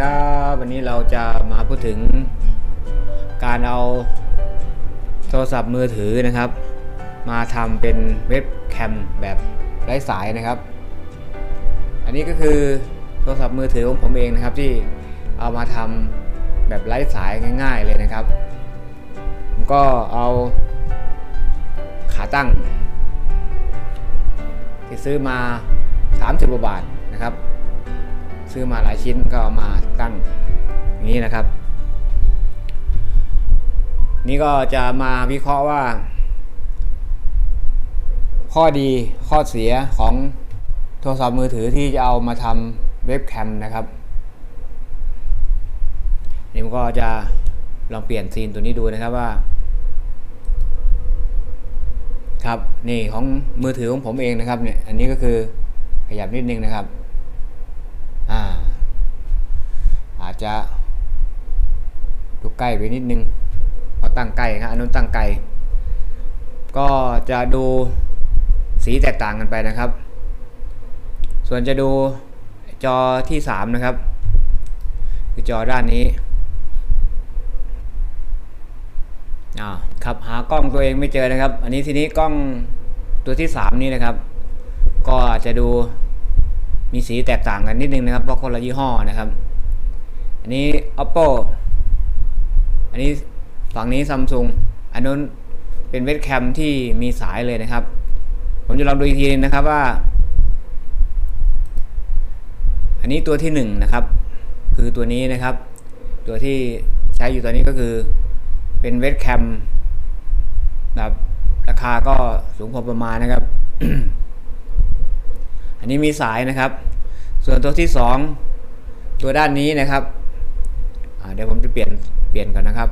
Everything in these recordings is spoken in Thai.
ครับวันนี้เราจะมาพูดถึงการเอาโทรศัพท์มือถือนะครับ มาทำเป็นเว็บแคมแบบไร้สายนะครับ อันนี้ก็คือโทรศัพท์มือถือของผมเองนะครับที่เอามาทำแบบไร้สายง่าย ๆเลยนะครับผมก็เอาขาตั้งที่ซื้อมา 30กว่าบาทนะครับ ซื้อมาหลายชิ้นก็เอามาตั้งอย่างนี้นะครับ นี่ก็จะมาวิเคราะห์ว่า ข้อดีข้อเสียของโทรศัพท์มือถือที่จะเอามาทำเว็บแคมนะครับนี่ผมก็จะลองเปลี่ยนซีนตัวนี้ดูนะครับว่า ครับนี่ของมือถือของผมเองนะครับเนี่ยอันนี้ก็คือขยับนิดนึงนะครับ อ่าอาจจะดูใกล้ไปนิดนึงเพราะตั้งไกลครับอันนู้นตั้งไกลก็จะดูสีแตกต่างกันไปนะครับ ส่วนจะดูจอที่ 3 นะครับ คือจอด้านนี้อ่าครับหากล้องตัวเองไม่เจอนะครับ อันนี้ทีนี้กล้องตัวที่ 3 นี้นะครับ ก็จะดู มีสีแตกต่างกันนิดนึงนะครับเพราะคนละยี่ห้อนะครับ อันนี้ oppo อันนี้ฝั่งนี้ samsung อันนู้นเป็นเว็บแคมที่มีสายเลยนะครับ ผมจะลองดูอีกทีนึงนะครับว่า อันนี้ตัวที่1นงนะครับ คือตัวนี้นะครับ ตัวที่ใช้อยู่ตอนนี้ก็คือเป็นเว็บแคมแบบราคาก็สูงพอประมาณนะครับ อันนี้มีสายนะครับ ส่วนตัวที่ 2 ตัวด้านนี้นะครับเดี๋ยวผมจะเปลี่ยนเปลี่ยนก่อนนะครับ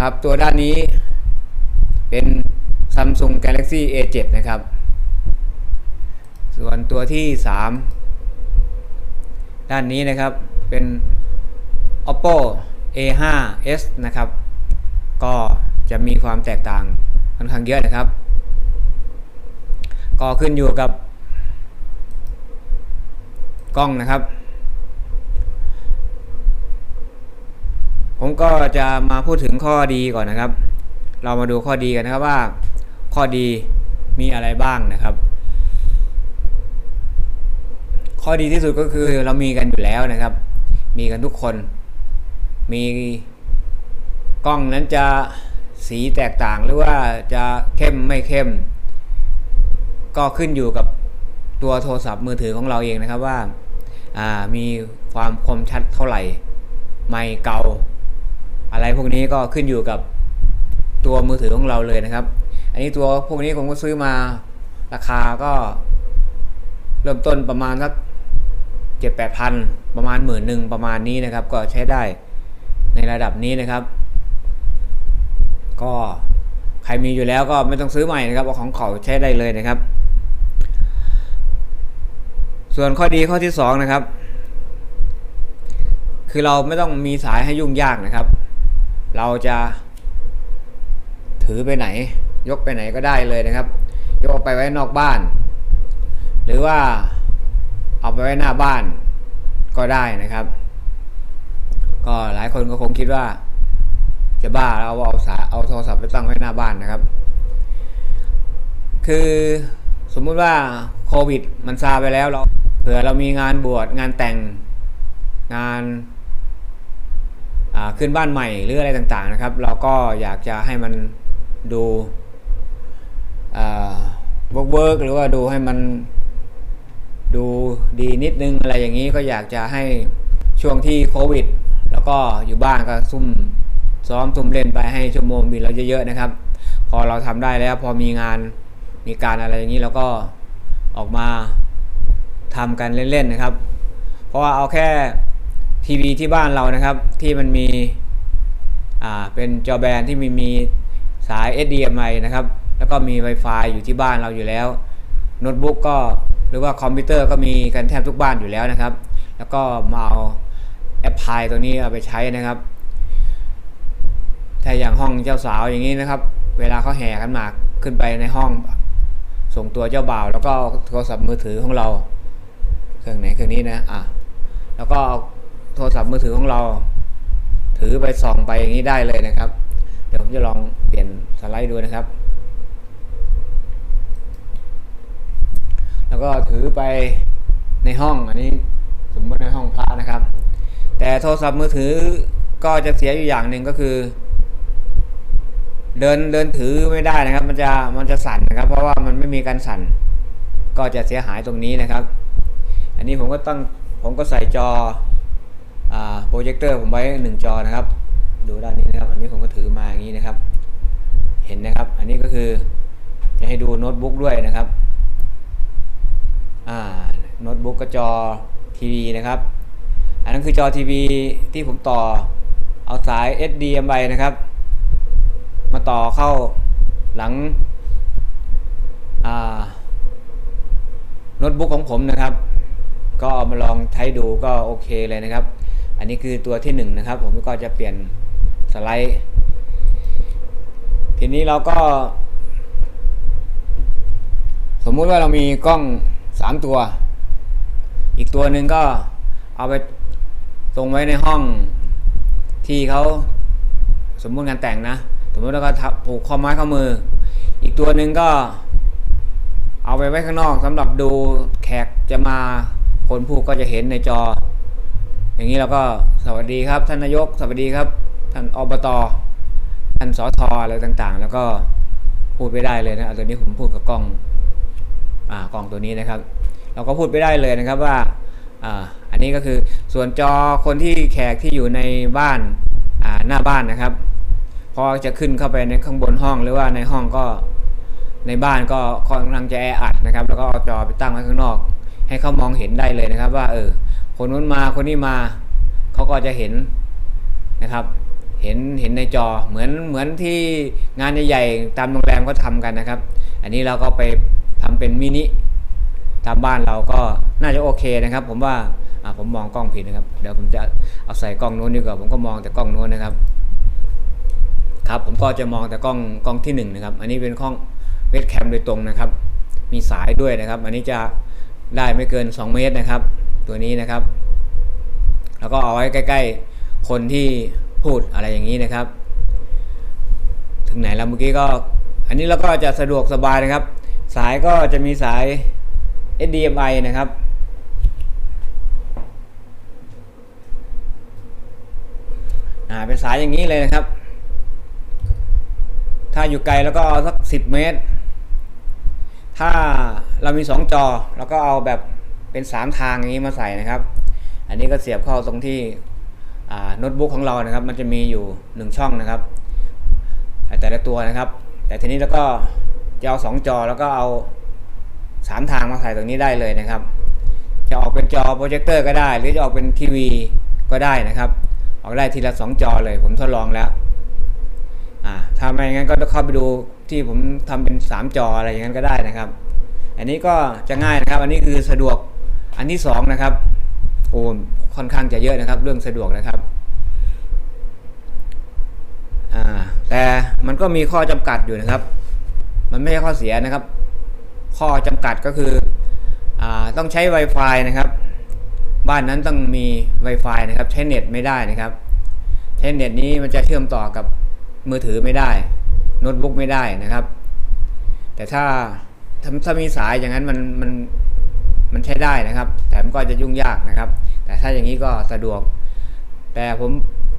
ครับตัวด้านนี้เป็น Samsung Galaxy A7 นะครับ ส่วนตัวที่ 3 ด้านนี้นะครับเป็น Oppo A5s นะครับ ก็จะมีความแตกต่างค่อนข้างเยอะนะครับ ก็ขึ้นอยู่กับ กล้องนะครับ ผมก็จะมาพูดถึงข้อดีก่อนนะครับ เรามาดูข้อดีกันนะครับว่า ข้อดีมีอะไรบ้างนะครับ ข้อดีที่สุดก็คือเรามีกันอยู่แล้วนะครับ มีกันทุกคน มีกล้องนั้นจะสีแตกต่างหรือว่าจะเข้มไม่เข้ม ก็ขึ้นอยู่กับตัวโทรศัพท์มือถือของเราเองนะครับว่า มีความคมชัดเท่าไหร่ ไม่เกา อะไรพวกนี้ก็ขึ้นอยู่กับตัวมือถือของเราเลยนะครับ อันนี้ตัวพวกนี้ผมก็ซื้อมาราคาก็เริ่มต้นประมาณสักเจ็ดแปดพันประมาณหมื่นหนึ่งประมาณนี้นะครับ ก็ใช้ได้ในระดับนี้นะครับ ก็ใครมีอยู่แล้วก็ไม่ต้องซื้อใหม่นะครับเอาของเขาใช้ได้เลยนะครับ ส่วนข้อดีข้อที่2นะครับ คือเราไม่ต้องมีสายให้ยุ่งยากนะครับ เราจะถือไปไหน ยกไปไหนก็ได้เลยนะครับ ยกไปไว้นอกบ้าน หรือว่าเอาไปไว้หน้าบ้านก็ได้นะครับ ก็หลายคนก็คงคิดว่า จะบ้าเราเอาสายเอาโทรศัพท์ไปตั้งไว้หน้าบ้านนะครับ คือสมมุติว่าโควิด มันซาไปแล้วเรา ผื่อเรามีงานบวชงานแต่งงานขึ้นบ้านใหม่หรืออะไรต่างๆนะครับ เราก็อยากจะให้มันดูเวิร์กเวิร์กหรือว่าดูให้มันดูดีนิดนึงอะไรอย่างนี้ก็อยากจะให้ช่วงที่โควิด แล้วก็อยู่บ้านก็ซุ่มซ้อมซุ่มเล่นไปให้ชั่วโมงบินเราเยอะๆนะครับ พอเราทำได้แล้วพอมีงานมีการอะไรอย่างนี้เราก็ออกมา ทำกันเล่นๆนะครับ เพราะว่าเอาแค่ทีวีที่บ้านเรานะครับ ที่มันมีอ่าเป็นจอแบนที่มีมีสาย HDMI นะครับ แล้วก็มี Wi-Fi อยู่ที่บ้านเราอยู่แล้วโน้ตบุ๊กก็หรือว่าคอมพิวเตอร์ก็มีกันแทบทุกบ้านอยู่แล้วนะครับ แล้วก็มาเอาแอปพลายตัวนี้เอาไปใช้นะครับถ้าอย่างห้องเจ้าสาวอย่างนี้นะครับ เวลาเขาแห่กันมาขึ้นไปในห้อง ส่งตัวเจ้าบ่าว แล้วก็โทรศัพท์มือถือของเรา เครื่องไหนเครื่องนี้นะอะแล้วก็เอาโทรศัพท์มือถือของเรา ถือไปส่องไปอย่างนี้ได้เลยนะครับ เดี๋ยวผมจะลองเปลี่ยนสไลด์ดูนะครับ แล้วก็ถือไปในห้องอันนี้สมมติในห้องพระนะครับ แต่โทรศัพท์มือถือก็จะเสียอยู่อย่างหนึ่งก็คือ เดินเดินถือไม่ได้นะครับ มันจะมันจะสั่นนะครับ เพราะว่ามันไม่มีการสั่น ก็จะเสียหายตรงนี้นะครับ อันนี้ผมก็ตั้งผมก็ใส่จอโปรเจคเตอร์ผมไว้หนึ่งจอนะครับ ดูด้านนี้นะครับ อันนี้ผมก็ถือมาอย่างนี้นะครับ เห็นนะครับ อันนี้ก็คือจะให้ดูโน้ตบุ๊กด้วยนะครับโน้ตบุ๊กก็จอทีวีนะครับ อันนั้นคือจอทีวีที่ผมต่อเอาสาย SDMI นะครับ มาต่อเข้าหลังโน้ตบุ๊กของผมนะครับ ก็เอามาลองใช้ดูก็โอเคเลยนะครับ อันนี้คือตัวที่หนึ่งนะครับ ผมก็จะเปลี่ยนสไลด์ ทีนี้เราก็ สมมุติว่าเรามีกล้องสามตัว อีกตัวหนึ่งก็เอาไปตรงไว้ในห้องที่เขาสมมุติงานแต่งนะ สมมติแล้วก็ทับผูกข้อไม้ข้อมือ อีกตัวหนึ่งก็เอาไปไว้ข้างนอกสำหรับดูแขกจะมา คนพูดก็จะเห็นในจอ อย่างนี้เราก็สวัสดีครับ ท่านนายก สวัสดีครับ ท่านอบตท่านสอทออะไรต่างๆ แล้วก็พูดไปได้เลยนะตัวนี้ผมพูดกับกล้องอ่ากล้องตัวนี้นะครับ เราก็พูดไปได้เลยนะครับว่าอ่าอันนี้ก็คือส่วนจอคนที่แขกที่อยู่ในบ้านอ่าหน้าบ้านนะครับพอจะขึ้นเข้าไปในข้างบนห้องหรือว่าในห้องก็ในบ้านก็ค่อนข้างจะแออัดนะครับ แล้วก็เอาจอไปตั้งไว้ข้างนอก ให้เขามองเห็นได้เลยนะครับ ว่าเออคนนู้นมาคนนี้มาเขาก็จะเห็นนะครับ เห็นเห็นในจอเหมือนเหมือนที่งานใหญ่ๆตามโรงแรมก็ทำกันนะครับ อันนี้เราก็ไปทำเป็นมินิตามบ้านเราก็น่าจะโอเคนะครับ ผมว่าอ่าผมมองกล้องผิดนะครับ เดี๋ยวผมจะเอาใส่กล้องโน้นดีกว่าผมก็มองแต่กล้องโน้นนะครับ ครับผมก็จะมองแต่กล้องกล้องที่หนึ่งนะครับ อันนี้เป็นกล้องเวทแคมโดยตรงนะครับ มีสายด้วยนะครับ อันนี้จะ ได้ไม่เกิน 2 เมตรนะครับ ตัวนี้นะครับ แล้วก็เอาไว้ใกล้ ๆ คนที่พูดอะไรอย่างนี้นะครับ ถึงไหนแล้วเมื่อกี้ก็ อันนี้เราก็จะสะดวกสบายนะครับ สายก็จะมีสาย HDMI นะครับเป็นสายอย่างนี้เลยนะครับ ถ้าอยู่ไกลแล้วก็สักสิบเมตร ถ้าเรามีสองจอแล้วก็เอาแบบเป็นสามทางอย่างนี้มาใส่นะครับ อันนี้ก็เสียบเข้าตรงที่โน้ตบุ๊กของเรานะครับ มันจะมีอยู่หนึ่งช่องนะครับ แต่ละตัวนะครับ แต่ทีนี้แล้วก็จะเอาสองจอแล้วก็เอาสามทางมาใส่ตรงนี้ได้เลยนะครับ จะออกเป็นจอโปรเจคเตอร์ก็ได้ หรือจะออกเป็นทีวีก็ได้นะครับ ออกได้ทีละสองจอเลยผมทดลองแล้วอ่าถ้าไม่งั้นก็ต้องเข้าไปดู ที่ผมทำเป็น 3 จออะไรอย่างนั้นก็ได้นะครับ อันนี้ก็จะง่ายนะครับ อันนี้คือสะดวกอันที่2นะครับโอ้ค่อนข้างจะเยอะนะครับ เรื่องสะดวกนะครับแต่มันก็มีข้อจำกัดอยู่นะครับ มันไม่ใช่ข้อเสียนะครับ ข้อจำกัดก็คืออต้องใช้ Wi-Fi นะครับ บ้านนั้นต้องมี Wi-Fi นะครับ ใช้เน็ตไม่ได้นะครับ ใช้เน็ตนี้มันจะเชื่อมต่อกับมือถือไม่ได้ น้ตบุ๊กไม่ได้นะครับ แต่ถ้าถ้ามีสายอย่างนั้นมันมันมันใช้ได้นะครับ แต่มันก็จะยุ่งยากนะครับ แต่ถ้าอย่างนี้ก็สะดวก แต่ผม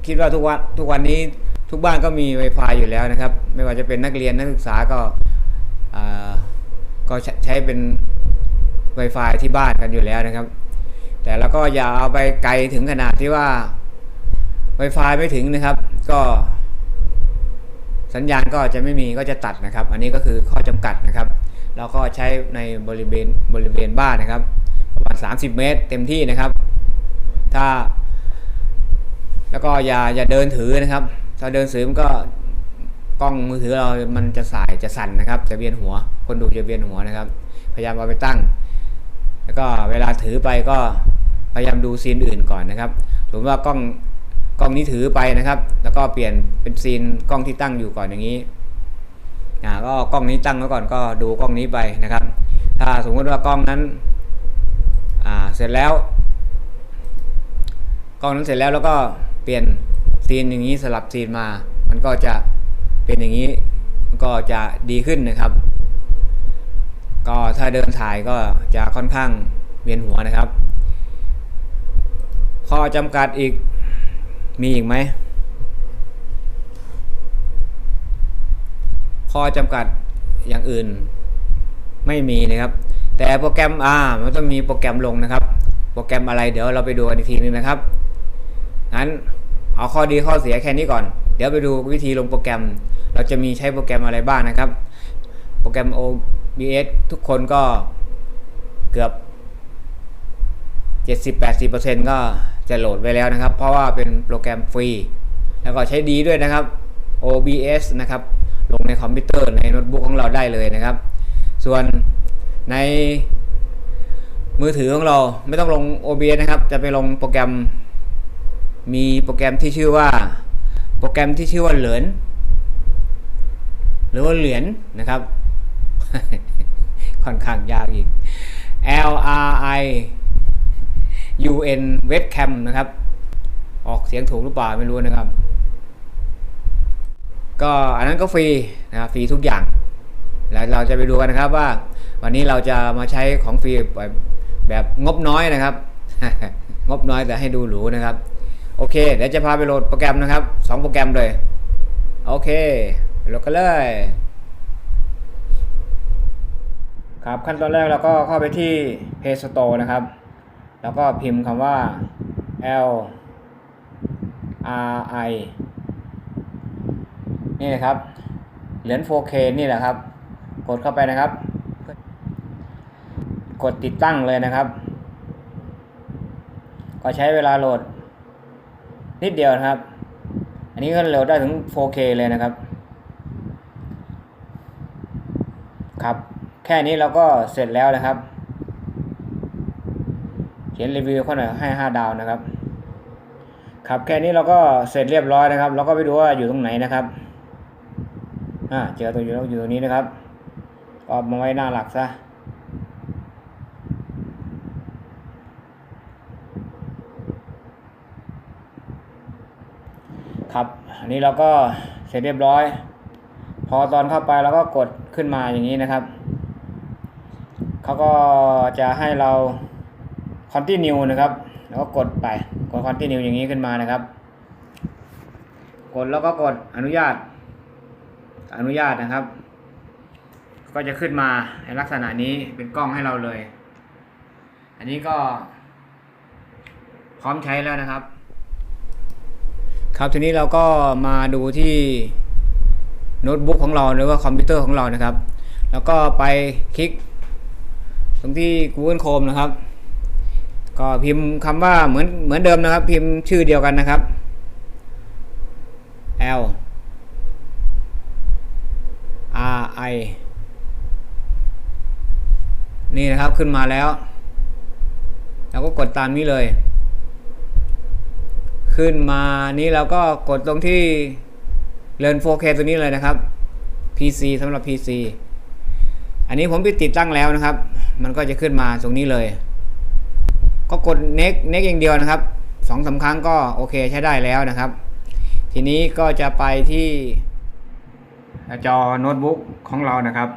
คิดว่าทุกวันทุกวันนี้ทุกบ้านก็มี Wi-Fi อยู่แล้วนะครับ ไม่ว่าจะเป็นนักเรียนนักศึกษาก็อ่าก็ใช้เป็น Wi-Fi ที่บ้านกันอยู่แล้วนะครับ แต่แล้วก็อย่าเอาไปไกลถึงขนาดที่ว่า Wi-Fi ไม่ถึงนะครับ ก็ สัญญาณก็จะไม่มีก็จะตัดนะครับ อันนี้ก็คือข้อจำกัดนะครับ เราก็ใช้ในบริเวณบริเวณบ้านนะครับ ประมาณ 30 เมตรเต็มที่นะครับ ถ้า แล้วก็อย่าอย่าเดินถือนะครับ ถ้าเดินถือมันก็กล้องมือถือเรา มันจะสายจะสั่นนะครับ จะเวียนหัว คนดูจะเวียนหัวนะครับ พยายามเอาไปตั้ง แล้วก็เวลาถือไปก็พยายามดูซีนอื่นก่อนนะครับสมมติว่ากล้อง กล้องนี้ถือไปนะครับ แล้วก็เปลี่ยนเป็นซีนกล้องที่ตั้งอยู่ก่อนอย่างนี้อ่าก็กล้องนี้ตั้งไว้ก่อนก็ดูกล้องนี้ไปนะครับ ถ้าสมมติว่ากล้องนั้นเสร็จแล้ว กล้องนั้นเสร็จแล้วแล้วก็เปลี่ยนซีนอย่างนี้สลับซีนมา มันก็จะเป็นอย่างนี้มันก็จะดีขึ้นนะครับ ก็ถ้าเดินถ่ายก็จะค่อนข้างเวียนหัวนะครับ ข้อจำกัดอีก มีอีกไหม ข้อจำกัดอย่างอื่นไม่มีนะครับ แต่โปรแกรมอ่ามันต้องมีโปรแกรมลงนะครับ โปรแกรมอะไรเดี๋ยวเราไปดูกันอีกทีนึงนะครับงั้นเอาข้อดีข้อเสียแค่นี้ก่อน เดี๋ยวไปดูวิธีลงโปรแกรม เราจะมีใช้โปรแกรมอะไรบ้างนะครับ โปรแกรม OBS ทุกคนก็เกือบ 70-80%ก็จะโหลดไว้แล้วนะครับ เพราะว่าเป็นโปรแกรมฟรี แล้วก็ใช้ดีด้วยนะครับ OBS นะครับ ลงในคอมพิวเตอร์ในโน้ตบุ๊กของเราได้เลยนะครับ ส่วนในมือถือของเราไม่ต้องลง OBS นะครับ จะไปลงโปรแกรม มีโปรแกรมที่ชื่อว่า โปรแกรมที่ชื่อว่าเหรินหรือว่าเหรียญนะครับ ค่อนข้างยากอีก L R I U N Webcam นะครับ ออกเสียงถูกหรือเปล่าไม่รู้นะครับ ก็อันนั้นก็ฟรีนะครับฟรีทุกอย่าง แล้วเราจะไปดูกันนะครับว่า วันนี้เราจะมาใช้ของฟรีแบบแบบงบน้อยนะครับ งบน้อยแต่ให้ดูหรูนะครับ โอเค เดี๋ยวจะพาไปโหลดโปรแกรมนะครับสองโปรแกรมเลย โอเคโหลดกันเลยครับขั้นตอนแรกเราก็เข้าไปที่ Play Store นะครับ แล้วก็พิมพ์คำว่า L R I นี่นะครับ เหรียญ 4K นี่แหละครับ กดเข้าไปนะครับ กดติดตั้งเลยนะครับ ก็ใช้เวลาโหลด นิดเดียวนะครับ อันนี้ก็โหลดได้ถึง 4K เลยนะครับ ครับ แค่นี้เราก็เสร็จแล้วนะครับ ขียนรีวิวเขาหน่อยให้5ดาวนะครับ ครับแค่นี้เราก็เสร็จเรียบร้อยนะครับ เราก็ไปดูว่าอยู่ตรงไหนนะครับอ่าเจอตัวอยู่แล้วอยู่ตรงนี้นะครับก็เอามาไว้หน้าหลักซะครับอันนี้เราก็เสร็จเรียบร้อย พอตอนเข้าไปเราก็กดขึ้นมาอย่างนี้นะครับเขาก็จะให้เรา continue นะครับ แล้วก็กดไป กด continue อย่างนี้ขึ้นมานะครับ กดแล้วก็กดอนุญาต อนุญาตนะครับ ก็จะขึ้นมาในลักษณะนี้เป็นกล้องให้เราเลย อันนี้ก็ พร้อมใช้แล้วนะครับ ครับทีนี้เราก็มาดูที่โน้ตบุ๊กของเราหรือว่าคอมพิวเตอร์ของเรานะครับ แล้วก็ไปคลิก ตรงที่ Google Chrome นะครับ ก็พิมพ์คำว่าเหมือนเหมือนเดิมนะครับ พิมพ์ชื่อเดียวกันนะครับ L R I นี่นะครับขึ้นมาแล้วเราก็กดตามนี้เลย ขึ้นมานี้เราก็กดตรงที่เรียน 4K ตัวนี้เลยนะครับ PC สำหรับ PC อันนี้ผมไปติดตั้งแล้วนะครับ มันก็จะขึ้นมาตรงนี้เลย ก็กด next next อย่างเดียวนะครับสองสาครั้งก็โอเคใช้ได้แล้วนะครับ ทีนี้ก็จะไปที่จอโน้ตบุ๊กของเรานะครับ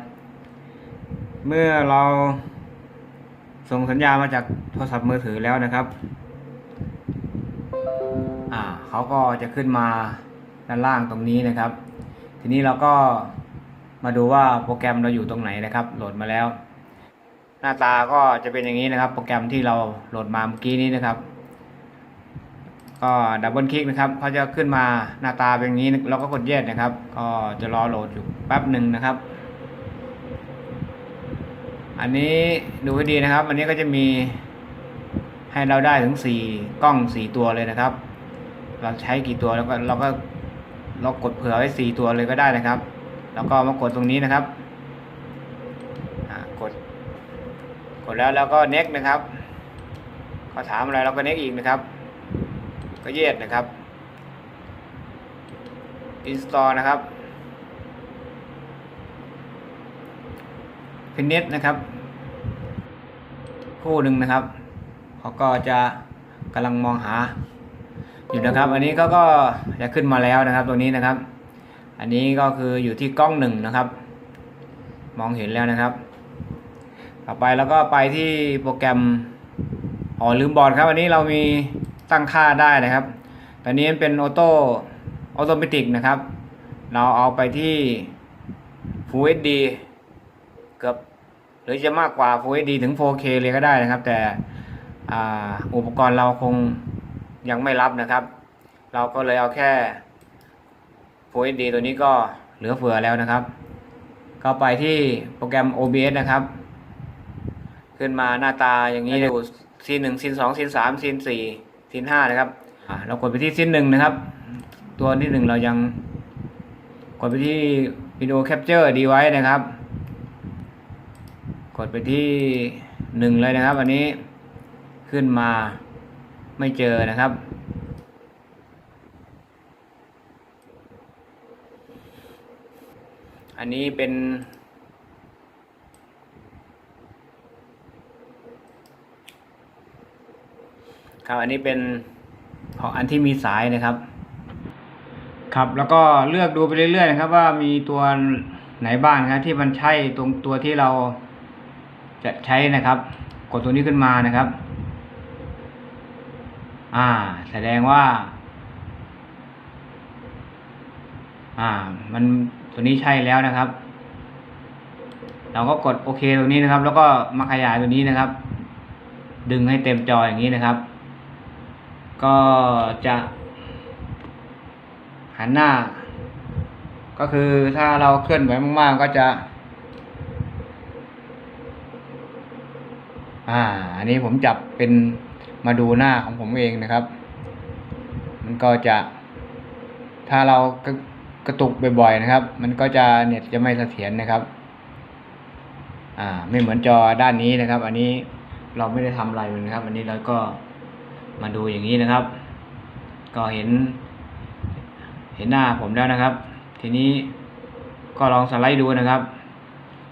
เมื่อเราส่งสัญญาณมาจากโทรศัพท์มือถือแล้วนะครับอ่าเขาก็จะขึ้นมาด้านล่างตรงนี้นะครับ ทีนี้เราก็มาดูว่าโปรแกรมเราอยู่ตรงไหนนะครับ โหลดมาแล้ว หน้าตาก็จะเป็นอย่างนี้นะครับ โปรแกรมที่เราโหลดมาเมื่อกี้นี้นะครับ ก็ดับเบิลคลิกนะครับเขาจะขึ้นมาหน้าตาเป็นอย่างนี้เราก็กดแยกนะครับ ก็จะรอโหลดอยู่แป๊บหนึ่งนะครับ อันนี้ดูให้ดีนะครับ อันนี้ก็จะมีให้เราได้ถึงสี่กล้องสี่ตัวเลยนะครับ เราใช้กี่ตัวแล้วก็เราก็เรากดเผื่อไว้สี่ตัวเลยก็ได้นะครับ แล้วก็มากดตรงนี้นะครับอ่ากด ก ดแล้วแล้วก็ next นะครับเขาถามอะไรเราก็ next อีกนะครับ ก็เย็ดนะครับ install นะครับ finish นะครับ คู่หนึ่งนะครับเขาก็จะกำลังมองหาอยู่นะครับ อันนี้ก็ก็จะขึ้นมาแล้วนะครับตัวนี้นะครับ อันนี้ก็คืออยู่ที่กล้องหนึ่งนะครับ มองเห็นแล้วนะครับ ต่อไปแล้วก็ไปที่โปรแกรมอ๋อลืมบอกครับอันนี้เรามีตั้งค่าได้นะครับ ตอนนี้มันเป็นออโต้ออโตเมติกนะครับ เราเอาไปที่ Full HD เกือบหรือจะมากกว่า Full HD ถึง 4K เลยก็ได้นะครับ แต่อ,อุปกรณ์เราคงยังไม่รับนะครับ เราก็เลยเอาแค่ Full HD ตัวนี้ก็เหลือเฟือแล้วนะครับ ก็ไปที่โปรแกรม OBS นะครับ ขึ้นมาหน้าตาอย่างนี้อยู่ซีนหนึ่งซีนสองซีนสามซีนสี่ซีนห้านะครับเรากดไปที่ซีนหนึ่งนะครับ ตัวที่หนึ่งเรายังกดไปที่วิดีโอแคปเจอร์ดีไว้นะครับ กดไปที่หนึ่งเลยนะครับ อันนี้ขึ้นมาไม่เจอนะครับ อันนี้เป็น ครับอันนี้เป็นของอันที่มีสายนะครับ ครับแล้วก็เลือกดูไปเรื่อยๆนะครับ ว่ามีตัวไหนบ้างนะครับที่มันใช่ตรงตัวที่เราจะใช้นะครับ กดตัวนี้ขึ้นมานะครับ อ่า แสดงว่า อ่า มันตัวนี้ใช่แล้วนะครับ เราก็กดโอเคตรงนี้นะครับ แล้วก็มาขยายตัวนี้นะครับ ดึงให้เต็มจออย่างนี้นะครับ ก็จะหันหน้า ก็คือถ้าเราเคลื่อนไหวมากๆก็จะ อ่า อันนี้ผมจับเป็นมาดูหน้าของผมเองนะครับ มันก็จะ ถ้าเรากระกระตุกบ่อยๆนะครับ มันก็จะเน็ตจะไม่เสถียรนะครับ อ่า ไม่เหมือนจอด้านนี้นะครับ อันนี้เราไม่ได้ทำอะไรเลยนะครับ อันนี้เราก็ มาดูอย่างนี้นะครับ ก็เห็น เห็นหน้าผมแล้วนะครับ ทีนี้ก็ลองสไลด์ดูนะครับ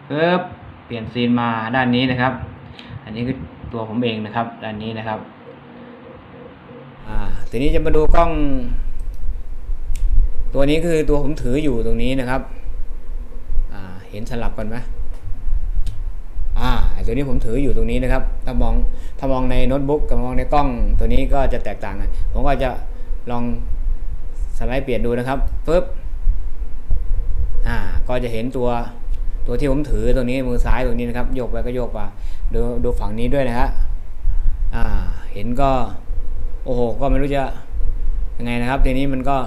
ปึ๊บเปลี่ยนซีนมาด้านนี้นะครับ อันนี้คือตัวผมเองนะครับ ด้านนี้นะครับอ่าทีนี้จะมาดูกล้อง ตัวนี้คือตัวผมถืออยู่ตรงนี้นะครับ อ่า เห็นสลับกันไหม ตัวนี้ผมถืออยู่ตรงนี้นะครับ ถ้ามองถ้ามองในโน้ตบุ๊กกับมองในกล้องตัวนี้ก็จะแตกต่างกันผมก็จะลองสไลด์เปลี่ยนดูนะครับปึ๊บอ่าก็จะเห็นตัวตัวที่ผมถือตัวนี้มือซ้ายตัวนี้นะครับโยกไปก็โยกไปดูดูฝั่งนี้ด้วยนะฮะอ่าเห็นก็โอ้โหก็ไม่รู้จะยังไงนะครับทีนี้มันก็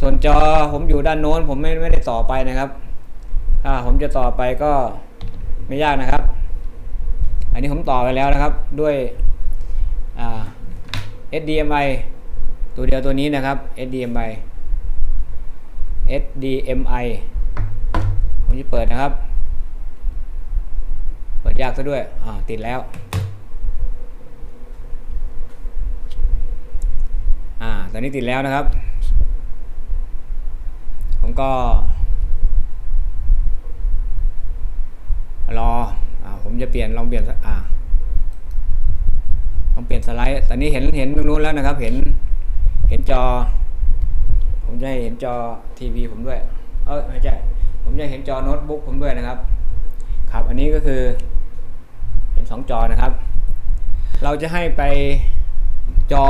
ส่วนจอผมอยู่ด้านโน้นผมไม่ไม่ได้ต่อไปนะครับ ถ้าผมจะต่อไปก็ไม่ยากนะครับ อันนี้ผมต่อไปแล้วนะครับด้วย HDMI ตัวเดียวตัวนี้นะครับ HDMI HDMI ผมจะเปิดนะครับ เปิดยากซะด้วยอ่าติดแล้วอ่าตอนนี้ติดแล้วนะครับ ผมก็ รอ ผมจะเปลี่ยนลองเปลี่ยนสักอ่าลองเปลี่ยนสไลด์ตอนนี้เห็นเห็นตรงนู้นแล้วนะครับ เห็นเห็นจอ ผมจะเห็นจอทีวีผมด้วย เออไม่ใช่ผมจะเห็นจอโน้ตบุ๊กผมด้วยนะครับ ครับ อันนี้ก็คือ เห็นสองจอนะครับ เราจะให้ไปจอ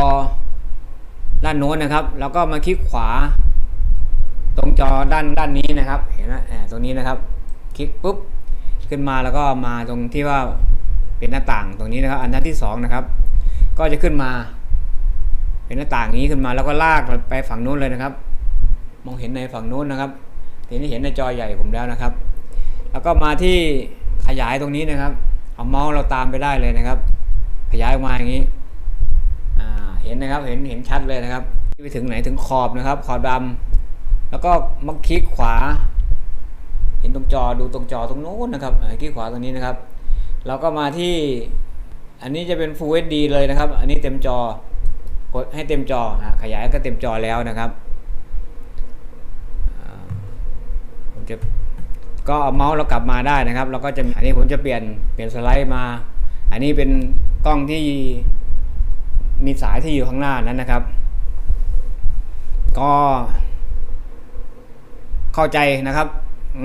ด้านโน้นนะครับ แล้วก็มาคลิกขวา ตรงจอด้านด้านนี้นะครับ เห็นไหมตรงนี้นะครับ คลิกปุ๊บ ขึ้นมาแล้วก็มาตรงที่ว่าเป็นหน้าต่างตรงนี้นะครับ อันหน้าที่สองนะครับ ก็จะขึ้นมา เป็นหน้าต่างนี้ขึ้นมาแล้วก็ลากไปฝั่งนู้นเลยนะครับ มองเห็นในฝั่งนู้นนะครับทีนี้เห็นในจอใหญ่ผมแล้วนะครับ แล้วก็มาที่ขยายตรงนี้นะครับเอาเมาส์เราตามไปได้เลยนะครับ ขยายออกมาอย่างนี้เห็นนะครับเห็นเห็นชัดเลยนะครับไปถึงไหนถึงขอบนะครับ ขอบดำแล้วก็มาคลิกขวา เห็นตรงจอดูตรงจอตรงโน้นนะครับอ่าคลิกขวาตรงนี้นะครับ เราก็มาที่อันนี้จะเป็น Full HD เลยนะครับ อันนี้เต็มจอกดให้เต็มจอขยายก็เต็มจอแล้วนะครับผมจะก็เอาเมาส์เรากลับมาได้นะครับ เราก็จะอันนี้ผมจะเปลี่ยนเปลี่ยนสไลด์มา อันนี้เป็นกล้องที่มีสายที่อยู่ข้างหน้านั้นนะครับ ก็เข้าใจนะครับ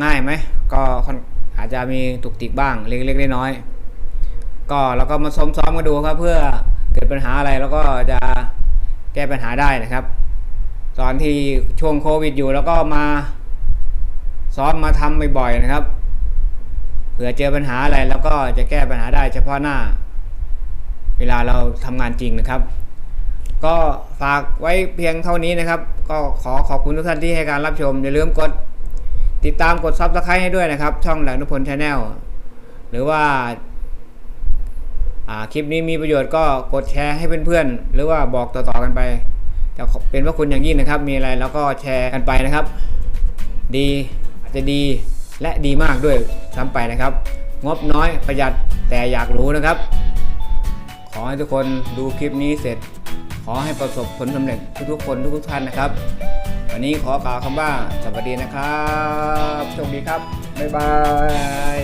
ง่ายไหมก็อนอาจจะมีตุกติกบ้างเล็กๆน้อยๆก็เราก็มาซ้อมๆกันดูครับ เพื่อเกิดปัญหาอะไรแล้วก็จะแก้ปัญหาได้นะครับ ตอนที่ช่วงโควิดอยู่แล้วก็มาซ้อมมาทำบ่อยๆนะครับเผื่อเจอปัญหาอะไรแล้วก็จะแก้ปัญหาได้เฉพาะหน้า เวลาเราทำงานจริงนะครับ ก็ฝากไว้เพียงเท่านี้นะครับ ก็ขอขอบคุณทุกท่านที่ให้การรับชมอย่าลืมกด ติดตามกดซับสไครต์ให้ด้วยนะครับ ช่องแหลกนุพลชาแนลหรือว่าอ่าคลิปนี้มีประโยชน์ก็กดแชร์ให้เพื่อนๆ หรือว่าบอกต่อๆกันไปจะเป็นพระคุณอย่างยิ่งนะครับ มีอะไรแล้วก็แชร์กันไปนะครับ ดีอาจจะดีและดีมากด้วยซ้ำไปนะครับ งบน้อยประหยัดแต่อยากรู้นะครับ ขอให้ทุกคนดูคลิปนี้เสร็จ ขอให้ประสบผลสำเร็จทุกๆคนทุกๆท่านนะครับ วันนี้ขอกล่าวคำว่าสวัสดีนะครับโชคดีครับ บ๊ายบาย